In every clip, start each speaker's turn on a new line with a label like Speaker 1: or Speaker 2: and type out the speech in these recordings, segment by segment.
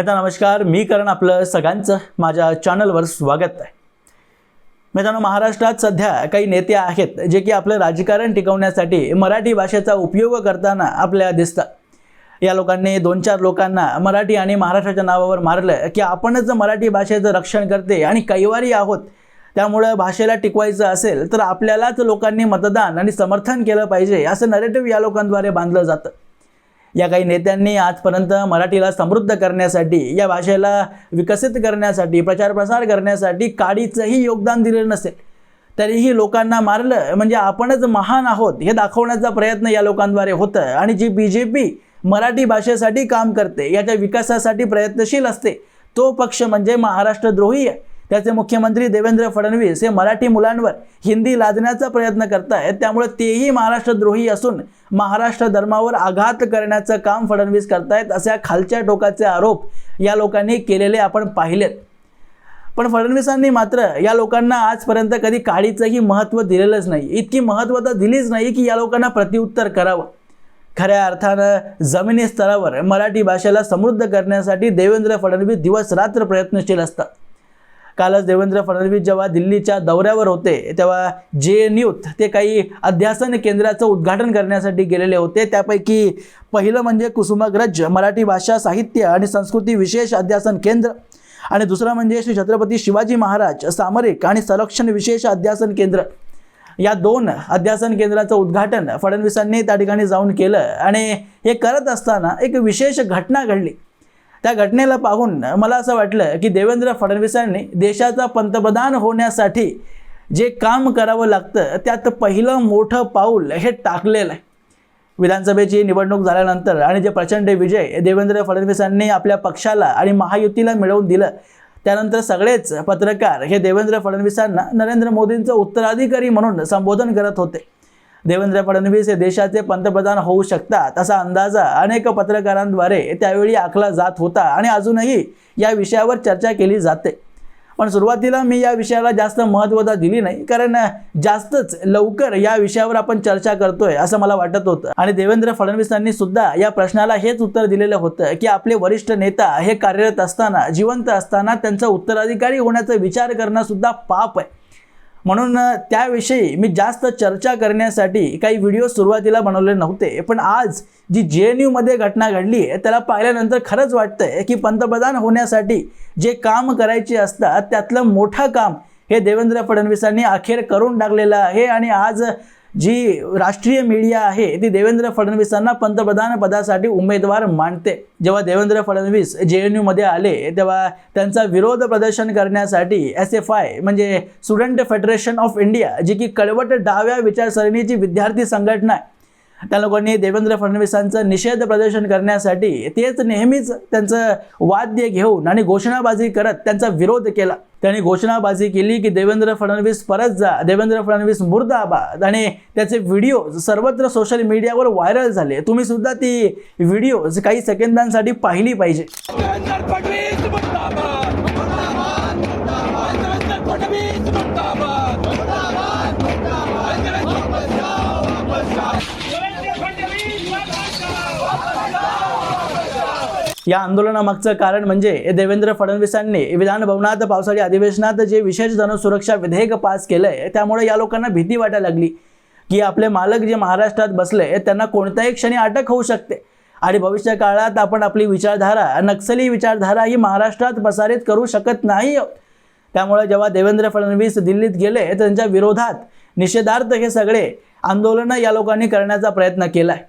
Speaker 1: मित्रांनो नमस्कार. मी करण आपलं सगळ्यांचं माझ्या चॅनलवर स्वागत आहे. मित्रांनो महाराष्ट्रात सध्या काही नेते आहेत जे की आपलं राजकारण टिकवण्यासाठी मराठी भाषेचा उपयोग करताना आपल्याला दिसतात. या लोकांनी दोन चार लोकांना मराठी आणि महाराष्ट्राच्या नावावर मारलं की आपणच मराठी भाषेचं रक्षण करते आणि कैवारी आहोत. त्यामुळं भाषेला टिकवायचं असेल तर आपल्यालाच लोकांनी मतदान आणि समर्थन केलं पाहिजे असं नरेटिव्ह या लोकांद्वारे बांधलं जातं. या काही नेत्यांनी आजपर्यंत मराठीला समृद्ध करण्यासाठी या भाषेला विकसित करण्यासाठी प्रचार प्रसार करण्यासाठी काडीचंही योगदान दिलेलं नसेल. तरीही लोकांना मारलं म्हणजे आपणच महान आहोत हे दाखवण्याचा प्रयत्न या लोकांद्वारे होतं. आणि G B J P Marathi भाषेसाठी काम करते याच्या विकासासाठी प्रयत्नशील असते तो पक्ष म्हणजे महाराष्ट्रद्रोही आहे. त्याचे मुख्यमंत्री देवेंद्र फडणवीस हे मराठी मुलांवर हिंदी लादण्याचा प्रयत्न करत आहेत त्यामुळे तेही महाराष्ट्रद्रोही असून महाराष्ट्र धर्मावर आघात करण्याचं काम फडणवीस करतायत अशा खालच्या टोकाचे आरोप या लोकांनी केलेले आपण पाहिलेत. पण फडणवीसांनी मात्र या लोकांना आजपर्यंत कधी काडीचंही महत्त्व दिलेलंच नाही. इतकी महत्त्वता दिलीच नाही की या लोकांना प्रत्युत्तर करावं. खऱ्या अर्थानं जमिनी स्तरावर मराठी भाषेला समृद्ध करण्यासाठी देवेंद्र फडणवीस दिवस रात्र प्रयत्नशील असतात. कालच देवेंद्र फडणवीस जेव्हा दिल्लीच्या दौऱ्यावर होते तेव्हा जे एन यूत ते काही अध्यासन केंद्राचं उद्घाटन करण्यासाठी गेलेले होते. त्यापैकी पहिलं म्हणजे कुसुमाग्रज मराठी भाषा साहित्य आणि संस्कृती विशेष अध्यासन केंद्र. आणि दुसरं म्हणजे श्री छत्रपती शिवाजी महाराज सामरिक आणि संरक्षण विशेष अध्यासन केंद्र. या दोन अध्यासन केंद्राचं उद्घाटन फडणवीसांनी त्या ठिकाणी जाऊन केलं आणि हे करत असताना एक विशेष घटना घडली. त्या घटनेला पाहून मला असं वाटलं की देवेंद्र फडणवीसांनी देशाचा पंतप्रधान होण्यासाठी जे काम करावं लागतं त्यात पहिलं मोठं पाऊल हे टाकलेलं आहे. विधानसभेची निवडणूक झाल्यानंतर आणि जे प्रचंड विजय देवेंद्र फडणवीसांनी आपल्या पक्षाला आणि महायुतीला मिळवून दिलं त्यानंतर सगळेच पत्रकार हे देवेंद्र फडणवीसांना नरेंद्र मोदींचं उत्तराधिकारी म्हणून संबोधन करत होते. देवेंद्र फडणवीस हे देशाचे पंतप्रधान होऊ शकतात असा अंदाजा अनेक पत्रकारांद्वारे त्यावेळी आखला जात होता आणि अजूनही या विषयावर चर्चा केली जाते. पण सुरुवातीला मी या विषयाला जास्त महत्त्वता दिली नाही कारण जास्तच लवकर या विषयावर आपण चर्चा करतोय असं मला वाटत होतं. आणि देवेंद्र फडणवीसांनी सुद्धा या प्रश्नाला हेच उत्तर दिलेलं होतं की आपले वरिष्ठ नेता हे कार्यरत असताना जिवंत असताना त्यांचा उत्तराधिकारी होण्याचा विचार करणं सुद्धा पाप आहे. म्हणून त्याविषयी मी जास्त चर्चा करण्यासाठी काही व्हिडिओ सुरुवातीला बनवले नव्हते. पण आज जी जे एन यूमध्ये घटना घडली आहे त्याला पाहिल्यानंतर खरंच वाटतंय की पंतप्रधान होण्यासाठी जे काम करायचे असतात त्यातलं मोठं काम हे देवेंद्र फडणवीसांनी अखेर करून टाकलेलं आहे. आणि आज जी राष्ट्रीय मीडिया आहे ती देवेंद्र फडणवीसांना पंतप्रधान पदासाठी उमेदवार मानते. जेव्हा देवेंद्र फडणवीस जे एन यूमध्ये आले तेव्हा त्यांचा विरोध प्रदर्शन करण्यासाठी एस एफ आय म्हणजे स्टुडंट फेडरेशन ऑफ इंडिया जी की कळवट डाव्या विचारसरणीची विद्यार्थी संघटना आहे त्या लोकांनी देवेंद्र फडणवीसांचं निषेध प्रदर्शन करण्यासाठी तेच नेहमीच त्यांचं वाद्य घेऊन आणि घोषणाबाजी करत त्यांचा विरोध केला. त्यांनी घोषणाबाजी केली की देवेंद्र फडणवीस परत जा देवेंद्र फडणवीस मुर्दाबाद आणि त्याचे व्हिडिओ सर्वत्र सोशल मीडियावर व्हायरल झाले. तुम्ही सुद्धा ती व्हिडिओ काही सेकंदांसाठी पाहिली पाहिजे.
Speaker 2: फडणवीस मुर्दाबाद मुर्दाबाद देवेंद्र फडणवीस मुर्दाबाद मुर्दाबाद देवेंद्र फडणवीस
Speaker 1: या आंदोलनामागचं कारण म्हणजे देवेंद्र फडणवीसांनी विधान भवनात पावसाळी अधिवेशनात जे विशेष जनसुरक्षा विधेयक पास केलंय त्यामुळे या लोकांना भीती वाटायला लागली. की आपले मालक जे महाराष्ट्रात बसले त्यांना कोणत्याही क्षणी अटक होऊ शकते. आणि भविष्य काळात आपण आपली विचारधारा नक्सली विचारधारा ही महाराष्ट्रात प्रसारित करू शकत नाही. त्यामुळे जेव्हा देवेंद्र फडणवीस दिल्लीत गेले तर त्यांच्या विरोधात निषेधार्थ हे सगळे आंदोलनं या लोकांनी करण्याचा प्रयत्न केला आहे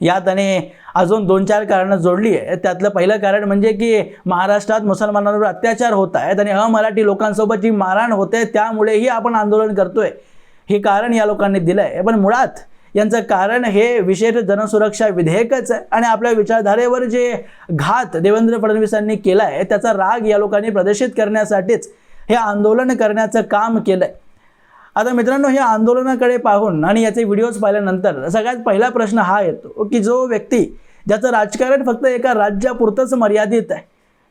Speaker 1: यात आणि अजून दोन चार कारणं जोडली आहे त्यातलं पहिलं कारण म्हणजे की महाराष्ट्रात मुसलमानांवर अत्याचार होत आहेत आणि अमराठी लोकांसोबत जी मारहाण होते त्यामुळेही आपण आंदोलन करतोय. हे कारण या लोकांनी दिलं आहे पण मुळात यांचं कारण हे विशेष जनसुरक्षा विधेयकच आहे आणि आपल्या विचारधारेवर जे घात देवेंद्र फडणवीसांनी केला आहे त्याचा राग या लोकांनी प्रदर्शित करण्यासाठीच हे आंदोलन करण्याचं काम केलं आहे आता मित्रांनो हे आंदोलनाकडे पाहून आणि याचे व्हिडिओज पाहिल्यानंतर सगळ्यात पहिला प्रश्न हा येतो की जो व्यक्ती ज्याचं राजकारण फक्त एका राज्यापुरतंच मर्यादित आहे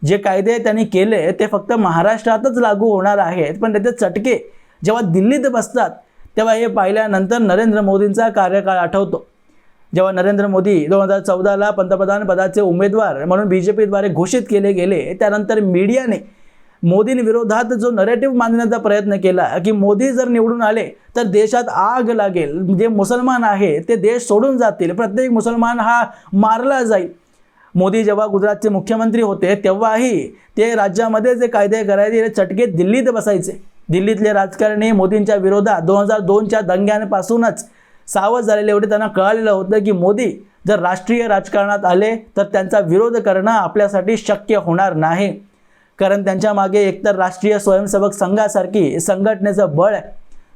Speaker 1: जे कायदे त्यांनी केले ते फक्त महाराष्ट्रातच लागू होणार आहेत पण त्याचे चटके जेव्हा दिल्लीत बसतात तेव्हा हे पाहिल्यानंतर नरेंद्र मोदींचा कार्यकाळ आठवतो. जेव्हा नरेंद्र मोदी दोन हजार चौदाला पंतप्रधान पदाचे उमेदवार म्हणून बी जे पीद्वारे घोषित केले गेले त्यानंतर मीडियाने मोदींविरोधात जो नरेटिव्ह मांडण्याचा प्रयत्न केला की मोदी जर निवडून आले तर देशात आग लागेल. जे मुसलमान आहे ते देश सोडून जातील. प्रत्येक मुसलमान हा मारला जाईल. मोदी जेव्हा गुजरातचे मुख्यमंत्री होते तेव्हाही ते राज्यामध्ये जे कायदे करायचे ते चटके दिल्लीत बसायचे. दिल्लीतले राजकारणी मोदींच्या विरोधात दोन हजार दोनच्या दंग्यांपासूनच सावध झालेले एवढे त्यांना कळालेलं होतं की मोदी जर राष्ट्रीय राजकारणात आले तर त्यांचा विरोध करणं आपल्यासाठी शक्य होणार नाही. कारण त्यांच्या मागे एकतर राष्ट्रीय स्वयंसेवक संघासारखी संघटनेचं बळ आहे.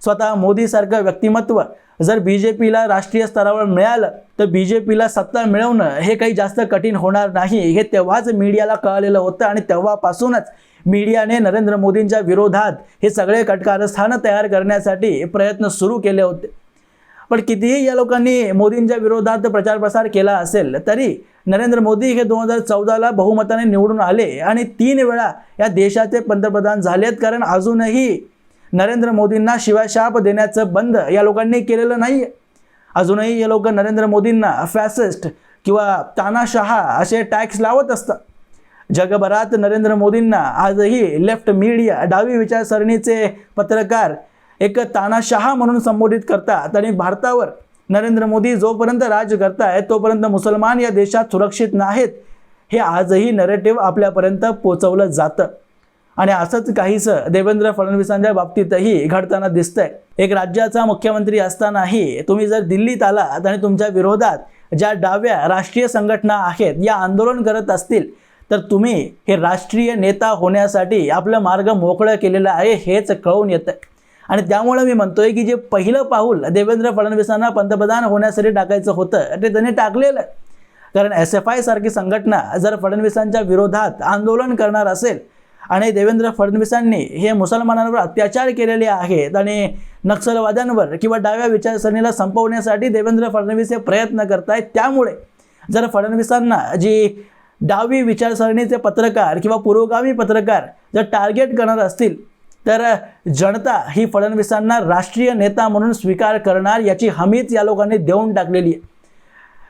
Speaker 1: स्वतः मोदीसारखं व्यक्तिमत्व. जर बी जे पीला राष्ट्रीय स्तरावर मिळालं तर बी जे पीला सत्ता मिळवणं हे काही जास्त कठीण होणार नाही. हे तेव्हाच मीडियाला कळलेलं होतं आणि तेव्हापासूनच मीडियाने नरेंद्र मोदींच्या विरोधात हे सगळे कटकारस्थानं तयार करण्यासाठी प्रयत्न सुरू केले होते. पण कितीही या लोकांनी मोदींच्या विरोधात प्रचार प्रसार केला असेल तरी नरेंद्र मोदी हे दोन हजार चौदाला बहुमताने निवडून आले आणि तीन वेळा या देशाचे पंतप्रधान झालेत. कारण अजूनही नरेंद्र मोदींना शिवाशाप देण्याचं बंद या लोकांनी केलेलं नाही अजूनही हे लोक नरेंद्र मोदींना फॅसिस्ट किंवा तानाशहा असे टॅक्स लावत असतात. जगभरात नरेंद्र मोदींना आजही लेफ्ट मीडिया डावी विचारसरणीचे पत्रकार एक तानाशहा म्हणून संबोधित करतात. आणि भारतावर नरेंद्र मोदी जोपर्यंत राज करतायत तोपर्यंत मुसलमान या देशात सुरक्षित नाहीत. हे आजही नरेटिव्ह आपल्यापर्यंत पोचवलं जातं. आणि असंच काहीसं देवेंद्र फडणवीसांच्या बाबतीतही घडताना दिसतंय. एक राज्याचा मुख्यमंत्री असतानाही तुम्ही जर दिल्लीत आलात आणि तुमच्या विरोधात ज्या डाव्या राष्ट्रीय संघटना आहेत या आंदोलन करत असतील तर तुम्ही हे राष्ट्रीय नेता होण्यासाठी आपलं मार्ग मोकळं केलेलं आहे हेच कळून येतं आणि त्यामुळे मी म्हणतोय की जे पहिलं पाऊल देवेंद्र फडणवीसांना पंतप्रधान होण्यासाठी टाकायचं होतं ते त्यांनी टाकलेलं आहे. कारण एस एफ आय सारखी संघटना जर फडणवीसांच्या विरोधात आंदोलन करणार असेल आणि देवेंद्र फडणवीसांनी हे मुसलमानांवर अत्याचार केलेले आहेत आणि नक्षलवाद्यांवर किंवा डाव्या विचारसरणीला संपवण्यासाठी देवेंद्र फडणवीस हे प्रयत्न करतायत त्यामुळे जर फडणवीसांना जी डावी विचारसरणीचे पत्रकार किंवा पुरोगामी पत्रकार जर टार्गेट करणार असतील तर जनता ही फडणवीसांना राष्ट्रीय नेता म्हणून स्वीकार करणार याची हमीच या लोकांनी देऊन टाकलेली आहे.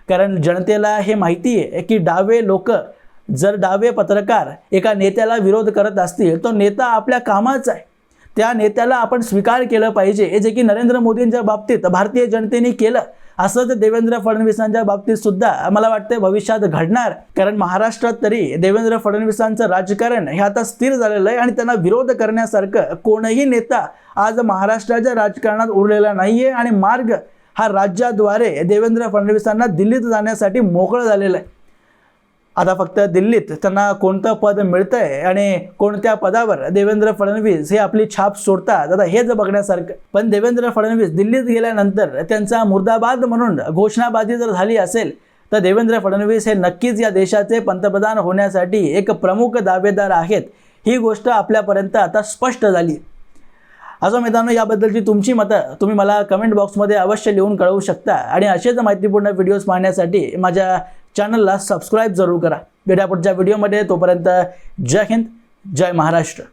Speaker 1: कारण जनतेला हे माहिती आहे की डावे लोक जर डावे पत्रकार एका नेत्याला विरोध करत असतील तो नेता आपल्या कामाचा आहे. त्या नेत्याला आपण स्वीकार केलं पाहिजे. हे जे की नरेंद्र मोदींच्या बाबतीत भारतीय जनतेने केलं असंच देवेंद्र फडणवीसांच्या बाबतीत सुद्धा मला वाटतं भविष्यात घडणार. कारण महाराष्ट्रात तरी देवेंद्र फडणवीसांचं राजकारण हे आता स्थिर झालेलं आहे आणि त्यांना विरोध करण्यासारखं कोणही नेता आज महाराष्ट्राच्या राजकारणात उरलेला नाहीये आणि मार्ग हा राज्याद्वारे देवेंद्र फडणवीसांना दिल्लीत जाण्यासाठी मोकळं झालेलं आहे. आता फक्त दिल्लीत त्यांना कोणतं पद मिळतं आहे आणि कोणत्या पदावर देवेंद्र फडणवीस हे आपली छाप सोडतात? आता हेच बघण्यासारखं पण देवेंद्र फडणवीस दिल्लीत गेल्यानंतर त्यांचा मुर्दाबाद म्हणून घोषणाबाजी जर झाली असेल तर देवेंद्र फडणवीस हे नक्कीच या देशाचे पंतप्रधान होण्यासाठी एक प्रमुख दावेदार आहेत. ही गोष्ट आपल्यापर्यंत आता स्पष्ट झाली. असं मित्रांनो याबद्दलची तुमची मतं तुम्ही मला कमेंट बॉक्समध्ये अवश्य लिहून कळवू शकता. आणि असेच माहितीपूर्ण व्हिडिओज पाहण्यासाठी माझ्या चॅनलला सबस्क्राईब जरूर करा. भेटा पुढच्या व्हिडिओमध्ये. तोपर्यंत जय हिंद जय महाराष्ट्र.